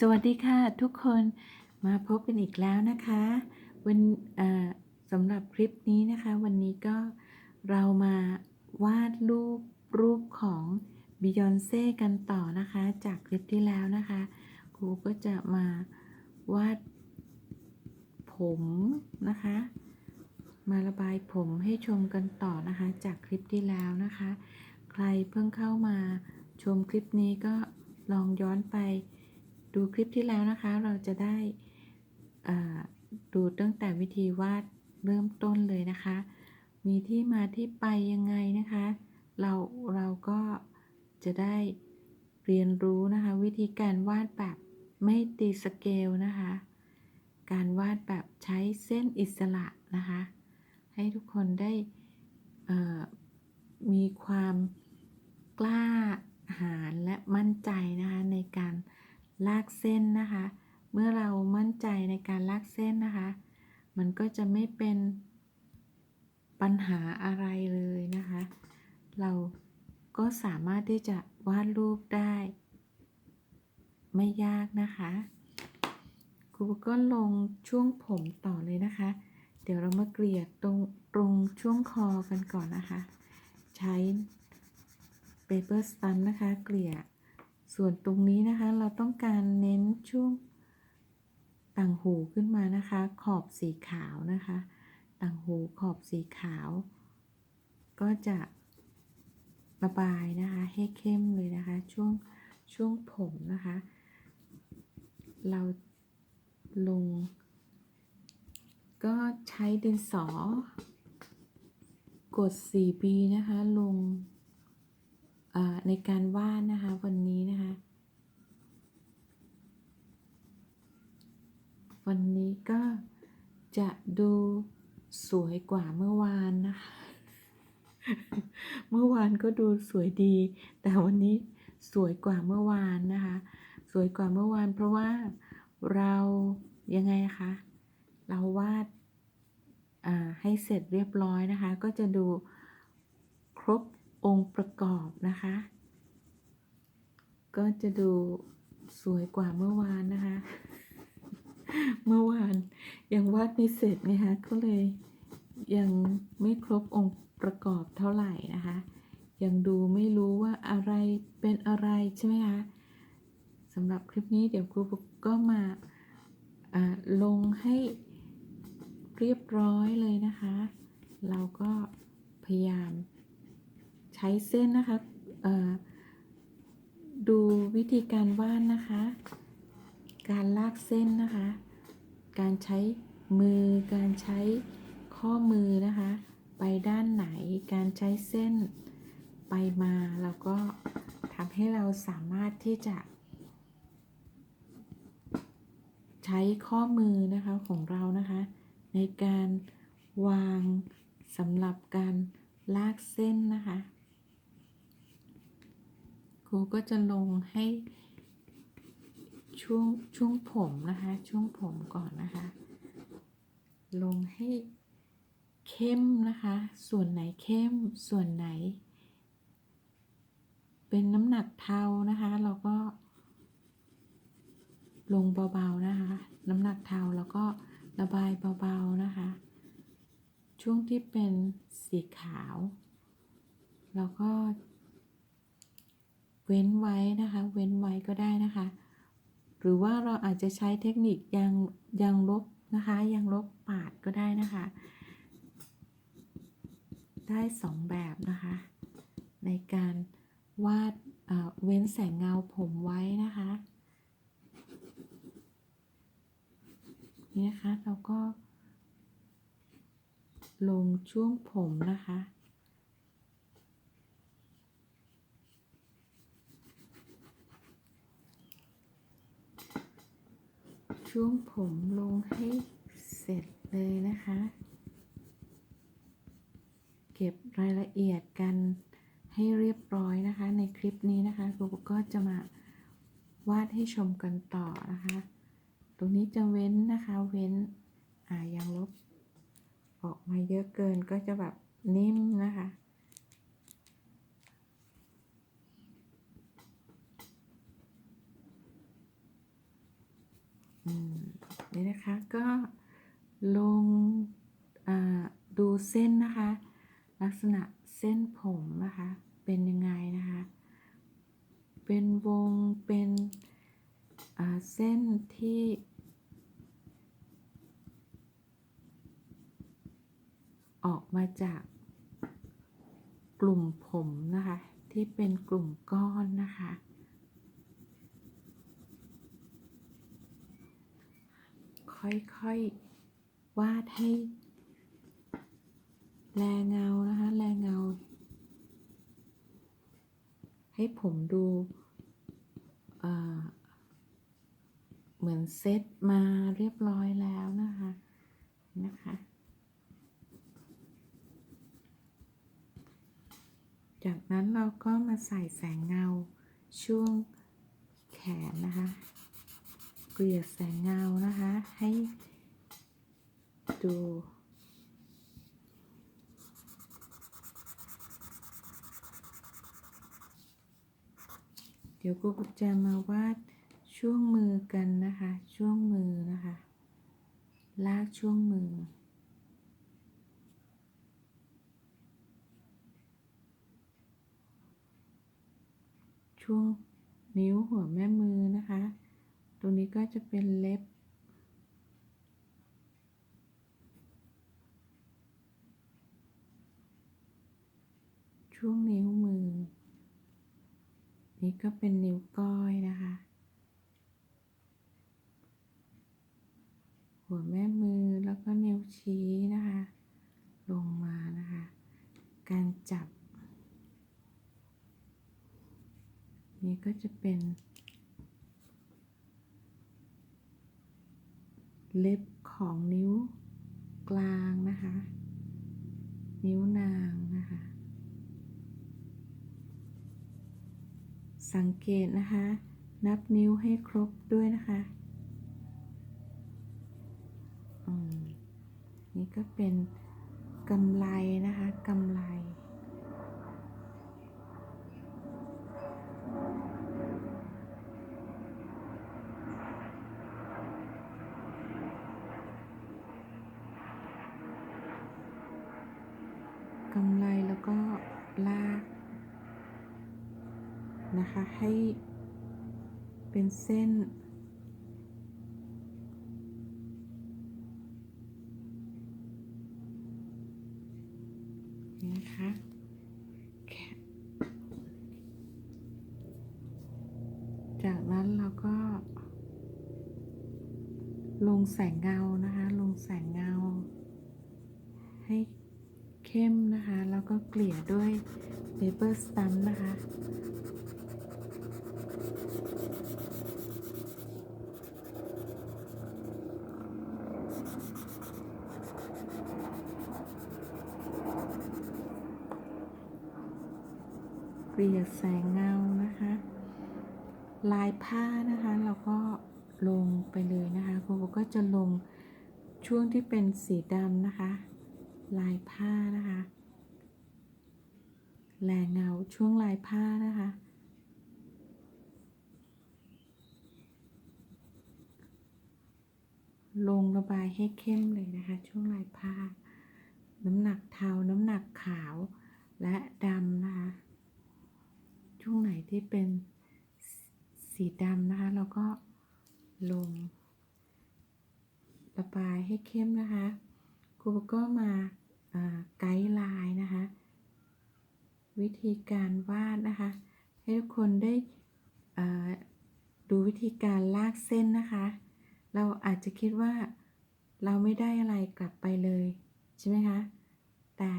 สวัสดีค่ะทุกคนมาพบกันอีกแล้วนะคะวันสำหรับคลิปนี้นะคะ วันนี้ก็เรามาวาดรูปรูปของบิยอนเซ่กันต่อนะคะ จากคลิปที่แล้วนะคะครูก็จะมาวาดผมนะคะ มาระบายผมให้ชมกันต่อนะคะ จากคลิปที่แล้วนะคะ ใครเพิ่งเข้ามาชมคลิปนี้ก็ลองย้อนไป ดูคลิปที่แล้วนะคะ เราจะได้ดูตั้งแต่วิธีวาดเริ่มต้นเลยนะคะ มีที่มาที่ไปยังไงนะคะ เราเราก็จะได้เรียนรู้นะคะ วิธีการวาดแบบไม่ตีสเกลนะคะ การวาดแบบใช้เส้นอิสระนะคะ ให้ทุกคนได้มีความกล้าหาญและมั่นใจนะคะในการ ลากเส้นนะคะ เมื่อเรามั่นใจในการลากเส้นนะคะ มันก็จะไม่เป็นปัญหาอะไรเลยนะคะ เราก็สามารถที่จะวาดรูปได้ ไม่ยากนะคะครูก็ลงช่วงผมต่อเลยนะคะ เดี๋ยวเรามาเกลี่ยตรงตรงช่วงคอกันก่อนนะคะ ใช้ paper stun นะคะ เกลี่ย ส่วนตรงนี้นะคะเราต้องการเน้นช่วงต่างหูขึ้นมานะคะ ขอบสีขาวนะคะ ต่างหูขอบสีขาว ก็จะระบายนะคะให้เข้มเลยนะคะ ช่วงช่วงผมนะคะ เราลง ก็ใช้ดินสอกด 4B นะคะลง ในการวาดนะคะวันนี้นะคะ วันนี้ก็จะดูสวยกว่าเมื่อวานนะคะ เมื่อวานก็ดูสวยดี แต่วันนี้สวยกว่าเมื่อวานนะคะ สวยกว่าเมื่อวานเพราะว่าเรายังไงคะ เราวาดให้เสร็จเรียบร้อยนะคะ ก็จะดูครบ องค์ประกอบนะคะ ก็จะดูสวยกว่าเมื่อวานนะคะ เมื่อวานยังวาดไม่เสร็จนะคะก็เลยยังไม่ครบองค์ประกอบเท่าไหร่นะคะ ยังดูไม่รู้ว่าอะไรเป็นอะไรใช่ไหมคะสำหรับคลิปนี้เดี๋ยวครูก็มาลงให้เรียบร้อยเลยนะคะ เราก็พยายาม ช้เส้นนะคะดูวิธีการวาดนะคะ การลากเส้นนะคะ การใช้มือ การใช้ข้อมือนะคะ ไปด้านไหน การใช้เส้นไปมาแล้วก็ทำให้เราสามารถที่จะ ใช้ข้อมือนะคะของเรานะคะ ในการวางสำหรับการลากเส้นนะคะ รูก็จะลงให้ช่วงช่วงผมนะคะ ช่วงผมก่อนนะคะ ลงให้เข้มนะคะ ส่วนไหนเข้มส่วนไหน เป็นน้ำหนักเทานะคะ เราก็ ลงเบาๆนะคะ น้ำหนักเทาแล้วก็ระบายเบาๆนะคะ ช่วงที่เป็นสีขาวแล้วก็ เว้นไว้นะคะ เว้นไว้ก็ได้นะคะ หรือว่าเราอาจจะใช้เทคนิคยางยางลบนะคะยางลบปาดก็ได้นะคะ ได้สองแบบนะคะ ในการวาดเอ่อเว้นแสงเงาผมไว้นะคะนี่นะคะเราก็ลงช่วงผมนะคะ ช่วงผมลงให้เสร็จเลยนะคะ เก็บรายละเอียดกันให้เรียบร้อยนะคะ ในคลิปนี้นะคะครูก็จะมาวาดให้ชมกันต่อนะคะ ตรงนี้จะเว้นนะคะ เว้นอ่ายังลบออกมาเยอะเกินก็จะแบบนิ่มนะคะ น นี่นะคะ ก็ลงดูเส้นนะคะ ลักษณะเส้นผมนะคะ เป็นยังไงนะคะ เป็นวงเป็นเส้นที่ออกมาจากกลุ่มผมนะคะ ที่เป็นกลุ่มก้อนนะคะ ค่อยๆวาดให้แลเงานะคะแลเงา ให้ผมดูเเหมือนเซตมาเรียบร้อยแล้วนะคะนะคะ จากนั้นเราก็มาใส่แสงเงาช่วงแขนนะคะ เกลี่ยแสงเงานะคะ ให้ดูเดี๋ยวกูจะมาวาดช่วงมือกันนะคะ ช่วงมือนะคะ ลากช่วงมือ ช่วงนิ้วหัวแม่มือนะคะ รงนี้ก็จะเป็นเล็บ ช่วงนิ้วมือ นี่ก็เป็นนิ้วก้อยนะคะ หัวแม่มือแล้วก็นิ้วชี้นะคะ ลงมานะคะ การจับ นี่ก็จะเป็น เล็บของนิ้วกลางนะคะ นิ้วนางนะคะ สังเกตนะคะ นับนิ้วให้ครบด้วยนะคะอืมนี่ก็เป็นกำไรนะคะกำไร กำไรแล้ว ก็ลากนะคะให้เป็นเส้นนะคะแค่จากนั้นเราก็ ลงแสงเงานะคะ ลงแสงเงา ให้เข้มนะคะ แล้วก็เกลี่ยด้วย paper stamp นะคะเกลี่ยแสงเงานะคะ ลายผ้านะคะ เราก็ลงไปเลยนะคะครูก็จะลงช่วงที่เป็นสีดำนะคะ ลายผ้านะคะ แลเงาช่วงลายผ้านะคะ ลงระบายให้เข้มเลยนะคะ ช่วงลายผ้า น้ำหนักเทา น้ำหนักขาวและดำนะคะ ช่วงไหนที่เป็นสีดำนะคะ เราก็ลง ระบายให้เข้มนะคะครูก็มาไกด์ไลน์นะคะ วิธีการวาดนะคะ ให้ทุกคนได้ดูวิธีการลากเส้นนะคะ เราอาจจะคิดว่าเราไม่ได้อะไรกลับไปเลยใช่ไหมคะ แต่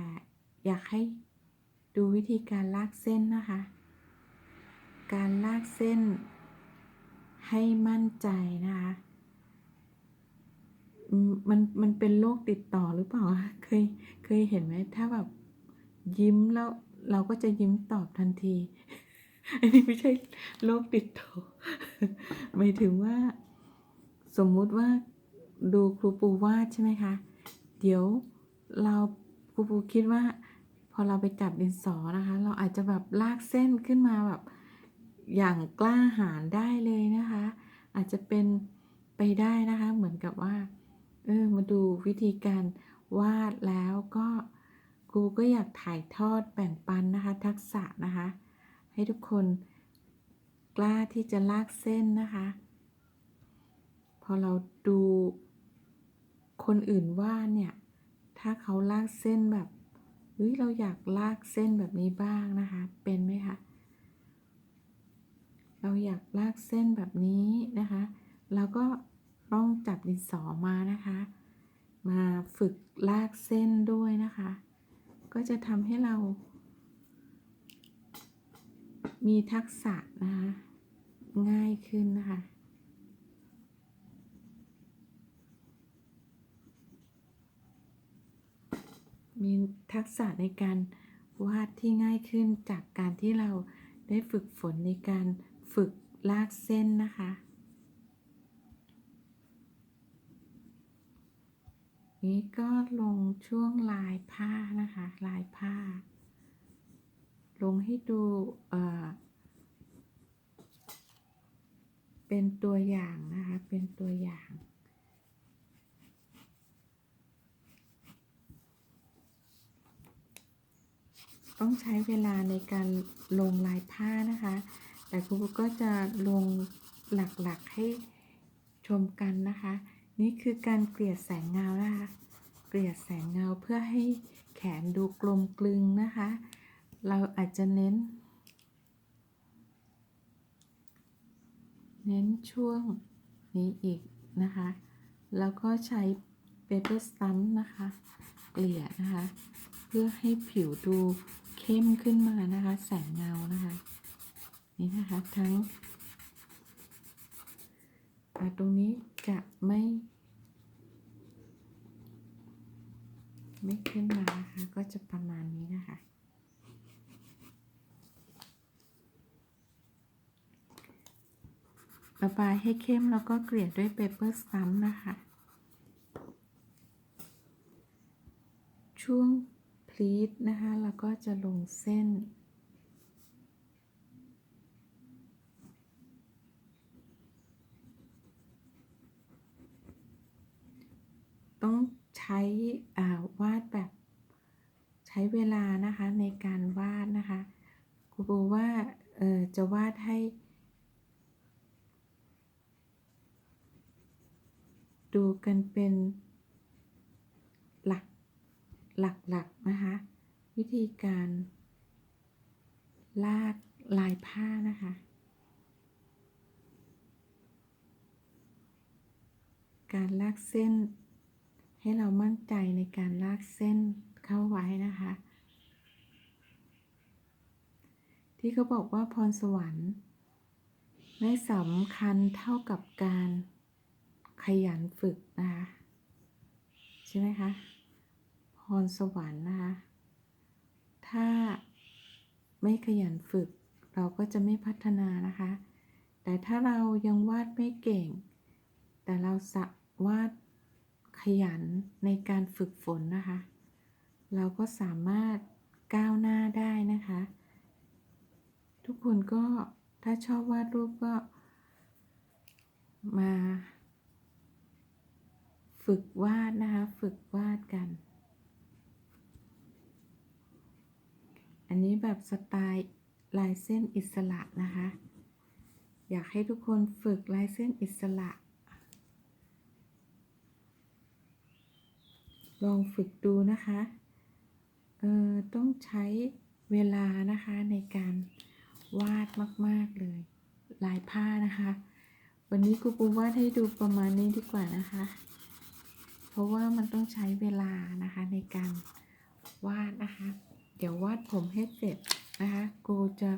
อยากให้ดูวิธีการลากเส้นนะคะ การลากเส้นให้มั่นใจนะคะ มันมันเป็นโรคติดต่อหรือเปล่า เคยเคยเห็นไหมถ้าแบบยิ้มแล้ว เราก็จะยิ้มตอบทันที อันนี้ไม่ใช่โรคติดต่อหมายถึงว่า สมมุติว่าดูครูปูวาดใช่ไหมคะ เดี๋ยวเราครูปูคิดว่า พอเราไปจับดินสอนะคะ เราอาจจะแบบลากเส้นขึ้นมาแบบ อย่างกล้าหาญได้เลยนะคะ อาจจะเป็นไปได้นะคะ เหมือนกับว่า เออ มาดูวิธีการวาดแล้วก็ รูก็อยากถ่ายทอดแบ่งปันนะคะ ทักษะนะคะ ให้ทุกคนกล้าที่จะลากเส้นนะคะ พอเราดูคนอื่นวาดเนี่ย ถ้าเขาลากเส้นแบบเฮ้ยเราอยากลากเส้นแบบนี้บ้างนะคะ เป็นไหมคะ เราอยากลากเส้นแบบนี้นะคะ เราก็ต้องจับดินสอมานะคะ มาฝึกลากเส้นด้วยนะคะ ก็จะทำให้เรา มีทักษะนะคะง่ายขึ้นนะคะมีทักษะในการวาดที่ง่ายขึ้นจากการที่เราได้ฝึกฝนในการฝึกลากเส้นนะคะ นี้ก็ลงช่วงลายผ้านะคะ ลายผ้า ลงให้ดูเอ่อเป็นตัวอย่างนะคะ เป็นตัวอย่าง ต้องใช้เวลาในการลงลายผ้านะคะ แต่ครูก็จะลงหลักๆให้ชมกันนะคะ นี่คือการเกลี่ยแสงเงานะคะ เกลี่ยแสงเงาเพื่อให้แขนดูกลมกลึงนะคะ เราอาจจะเน้น เน้นช่วงนี้อีกนะคะ แล้วก็ใช้ paper stump นะคะ เกลี่ยนะคะ เพื่อให้ผิวดูเข้มขึ้นมานะคะ แสงเงานะคะ นี่นะคะทั้ง ตรงนี้จะไม่ ไม่ขึ้นมานะคะ ก็จะประมาณนี้นะคะ ระบายให้เข้มแล้วก็เกลี่ยด้วยเปเปอร์สัมนะคะ ช่วงพลีทนะคะ แล้วก็จะลงเส้น ต้องใช้วาดแบบใช้เวลานะคะในการวาดนะคะครูบอกว่าจะวาดให้ ดูกันเป็นหลักหลักๆนะคะ วิธีการลากลายผ้านะคะการลากเส้น ให้เรามั่นใจในการลากเส้นเข้าไว้นะคะ ที่เขาบอกว่าพรสวรรค์ ไม่สำคัญเท่ากับการขยันฝึกนะคะ ใช่ไหมคะ พรสวรรค์นะคะ ถ้าไม่ขยันฝึก เราก็จะไม่พัฒนานะคะ แต่ถ้าเรายังวาดไม่เก่ง แต่เราสาวาด ขยันในการฝึกฝนนะคะ เราก็สามารถก้าวหน้าได้นะคะ ทุกคนก็ถ้าชอบวาดรูปก็มา ฝึกวาดนะคะ ฝึกวาดกัน อันนี้แบบสไตล์ลายเส้นอิสระนะคะ อยากให้ทุกคนฝึกลายเส้นอิสระ ลองฝึกดูนะคะเออต้องใช้เวลานะคะในการวาดมาก ๆ เลยลายผ้านะคะ วันนี้ครูปูวาดให้ดูประมาณนี้ดีกว่านะคะ เพราะว่ามันต้องใช้เวลานะคะในการวาดนะคะ เดี๋ยววาดผมให้เสร็จนะคะครูจะ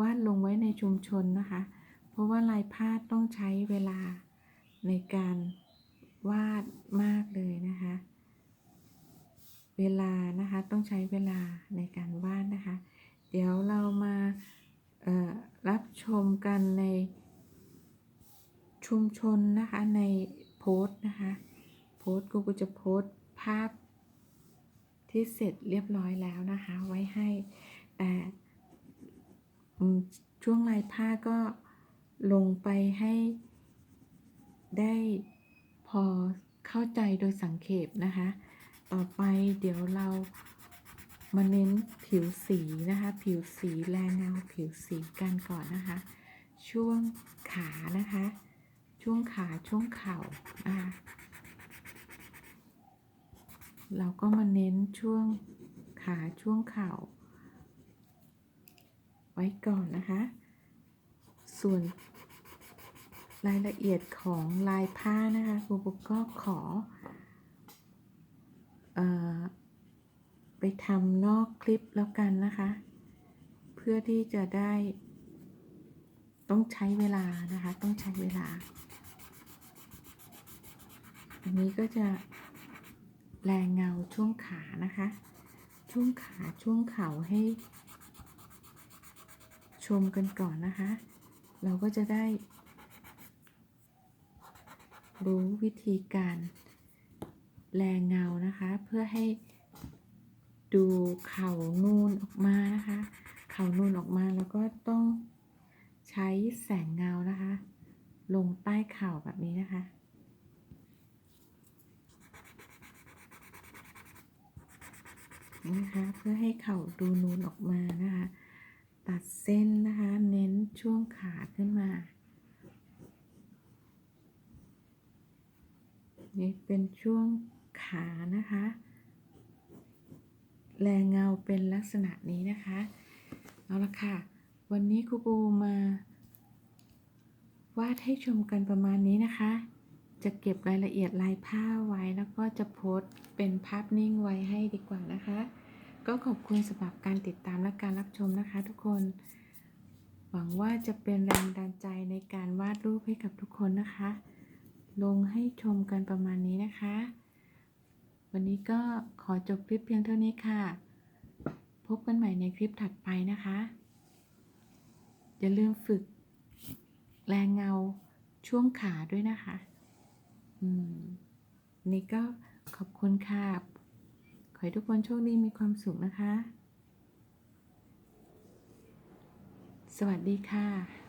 วาดลงไว้ในชุมชนนะคะ เพราะว่าลายผ้าต้องใช้เวลาในการวาดมากเลยนะคะ เวลานะคะต้องใช้เวลาในการวาดนะคะ เดี๋ยวเรามารับชมกันในชุมชนนะคะในโพสต์นะคะโพสต์กูก็จะโพสต์ภาพที่เสร็จเรียบร้อยแล้วนะคะ ไว้ให้แต่ช่วงลายผ้าก็ลงไปให้ได้พอเข้าใจโดยสังเขปนะคะ ต่อไปเดี๋ยวเรามาเน้นผิวสีนะคะ ผิวสีแรงเงาผิวสีกันก่อนนะคะ ช่วงขานะคะ ช่วงขาช่วงเข่านะเราก็มาเน้นช่วงขาช่วงเข่า ไว้ก่อนนะคะ ส่วนรายละเอียดของลายผ้านะคะครูปุ๊กก็ขออไป ทำนอกคลิปแล้วกันนะคะ เพื่อที่จะได้ ต้องใช้เวลานะคะ ต้องใช้เวลา อันนี้ก็จะแรงเงาช่วงขานะคะ ช่วงขาช่วงเข่าให้ ชมกันก่อนนะคะ เราก็จะได้ รู้วิธีการแรงเงานะคะ เพื่อให้ ดูเข่านูนออกมานะคะ เข่านูนออกมาแล้วก็ต้องใช้แสงเงานะคะ ลงใต้เข่าแบบนี้นะคะ นะคะ เพื่อให้เข่าดูนูนออกมานะคะ ตัดเส้นนะคะ เน้นช่วงขาขึ้นมานี่เป็นช่วงขานะคะ แรงเงาเป็นลักษณะนี้นะคะ เอาละค่ะ วันนี้ครูปูมาวาดให้ชมกันประมาณนี้นะคะ จะเก็บรายละเอียดลายผ้าไว้แล้วก็จะโพสต์เป็นภาพนิ่งไว้ให้ดีกว่านะคะ ก็ขอบคุณสำหรับการติดตามและการรับชมนะคะ ทุกคน หวังว่าจะเป็นแรงบันใจในการวาดรูปให้กับทุกคนนะคะ ลงให้ชมกันประมาณนี้นะคะ วันนี้ก็ขอจบคลิปเพียงเท่านี้ค่ะ พบกันใหม่ในคลิปถัดไปนะคะ อย่าลืมฝึก แรงเงาช่วงขาด้วยนะคะ อืม นี่ก็ขอบคุณค่ะ ขอให้ทุกคนโชคดีมีความสุขนะคะ สวัสดีค่ะ